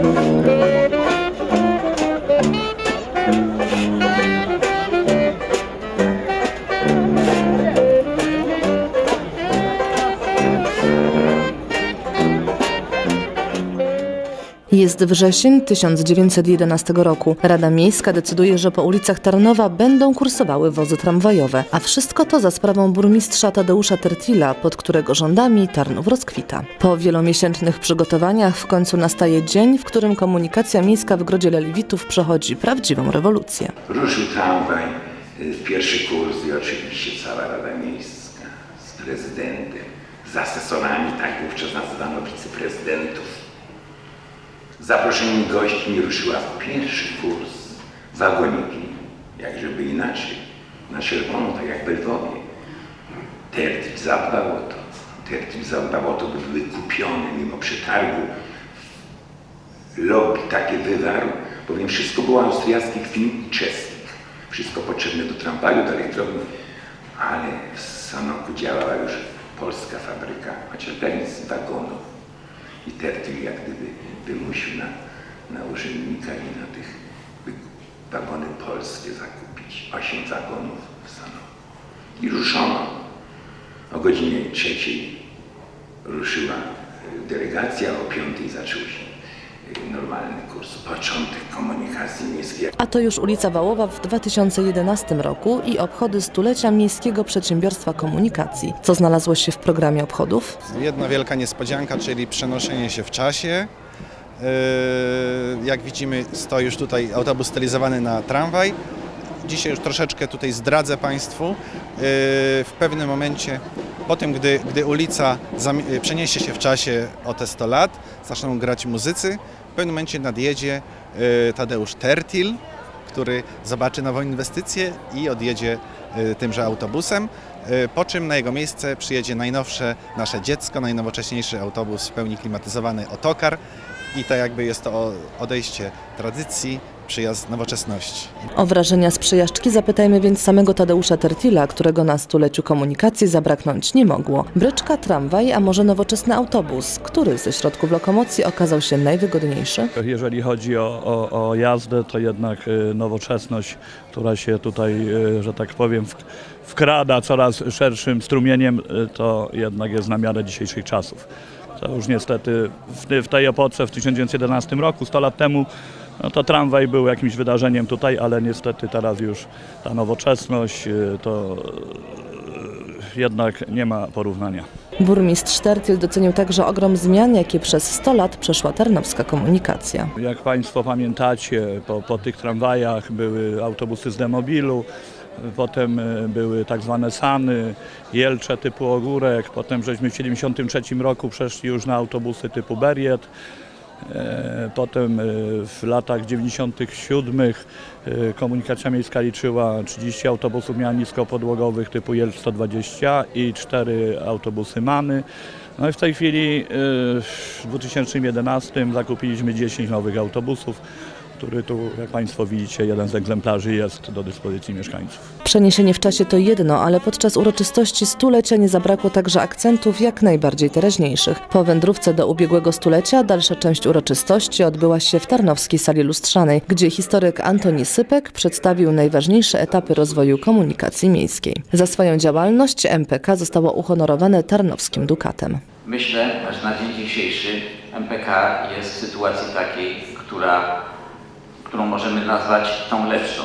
Thank you. Jest wrzesień 1911 roku. Rada Miejska decyduje, że po ulicach Tarnowa będą kursowały wozy tramwajowe, a wszystko to za sprawą burmistrza Tadeusza Tertila, pod którego rządami Tarnów rozkwita. Po wielomiesięcznych przygotowaniach w końcu nastaje dzień, w którym komunikacja miejska w Grodzie Leliwitów przechodzi prawdziwą rewolucję. Ruszył tramwaj, y, pierwszy kurs i oczywiście cała Rada Miejska z prezydentem, z asesorami, tak wówczas nazywano wiceprezydentów. Zaproszonymi gośćmi ruszyła w pierwszy kurs wagoniki, jak żeby inaczej, na czerwono, tak jak w Lwowie. Tertil zadbał o to. Tertil zadbał o to, by były kupione mimo przetargu lobby takie wywarł, bowiem wszystko było austriackich firm i czeskich. Wszystko potrzebne do tramwaju, do elektrowni, ale w Sanoku działała już polska fabryka, chociaż z wagonów. I Tertil jak gdyby wymusił na, na urzędnika i na tych, wagony polskie zakupić. Osiem wagonów w. I ruszono. O godzinie trzeciej ruszyła delegacja, o piątej zaczął się normalny kurs, początek komunikacji miejskiej. A to już ulica Wałowa w 2011 roku i obchody stulecia Miejskiego Przedsiębiorstwa Komunikacji. Co znalazło się w programie obchodów? Jedna wielka niespodzianka, czyli przenoszenie się w czasie. Yy, Jak widzimy, stoi już tutaj autobus stylizowany na tramwaj. Dzisiaj już troszeczkę tutaj zdradzę Państwu. Yy, W pewnym momencie, po tym, gdy, gdy ulica yy, przeniesie się w czasie o te 100 lat, zaczną grać muzycy, w pewnym momencie nadjedzie yy, Tadeusz Tertil, który zobaczy nową inwestycję i odjedzie y, tymże autobusem, y, po czym na jego miejsce przyjedzie najnowsze nasze dziecko, najnowocześniejszy autobus w pełni klimatyzowany Otokar. I to jakby jest to odejście tradycji, przyjazd nowoczesności. O wrażenia z przejażdżki zapytajmy więc samego Tadeusza Tertila, którego na stuleciu komunikacji zabraknąć nie mogło. Bryczka, tramwaj, a może nowoczesny autobus? Który ze środków lokomocji okazał się najwygodniejszy? Jeżeli chodzi o, o, o jazdę, to jednak y, nowoczesność, która się tutaj, y, że tak powiem, w- wkrada coraz szerszym strumieniem, y, to jednak jest na miarę dzisiejszych czasów. To już niestety w, w tej epoce, w 1911 roku, 100 lat temu, no to tramwaj był jakimś wydarzeniem tutaj, ale niestety teraz już ta nowoczesność y, to y, jednak nie ma porównania. Burmistrz Tertil docenił także ogrom zmian, jakie przez 100 lat przeszła tarnowska komunikacja. Jak Państwo pamiętacie, po, po tych tramwajach były autobusy z demobilu, potem e, były tak zwane sany, jelcze typu ogórek, potem żeśmy w 1973 roku przeszli już na autobusy typu Beriet. E, Potem e, w latach 97 e, komunikacja miejska liczyła 30 autobusów miała niskopodłogowych typu Jelcz 120 i 4 autobusy Many. No i w tej chwili w 2011 zakupiliśmy 10 nowych autobusów, który tu, jak Państwo widzicie, jeden z egzemplarzy jest do dyspozycji mieszkańców. Przeniesienie w czasie to jedno, ale podczas uroczystości stulecia nie zabrakło także akcentów jak najbardziej teraźniejszych. Po wędrówce do ubiegłego stulecia dalsza część uroczystości odbyła się w Tarnowskiej Sali Lustrzanej, gdzie historyk Antoni Sypek przedstawił najważniejsze etapy rozwoju komunikacji miejskiej. Za swoją działalność MPK zostało uhonorowane Tarnowskim Dukatem. Myślę, że na dzień dzisiejszy MPK jest w sytuacji takiej, która, którą możemy nazwać tą lepszą.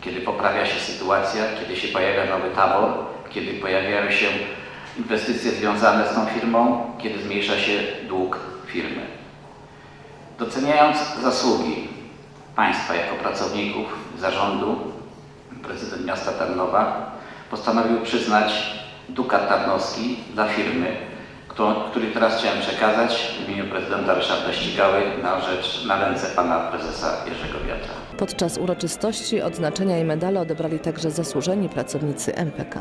Kiedy poprawia się sytuacja, kiedy się pojawia nowy tabor, kiedy pojawiają się inwestycje związane z tą firmą, kiedy zmniejsza się dług firmy. Doceniając zasługi Państwa jako pracowników zarządu, prezydent miasta Tarnowa postanowił przyznać Dukat Tarnowski dla firmy, który teraz chciałem przekazać w imieniu prezydenta Ryszarda Ścigały na rzecz, na ręce pana prezesa Jerzego Wiatra. Podczas uroczystości odznaczenia i medale odebrali także zasłużeni pracownicy MPK.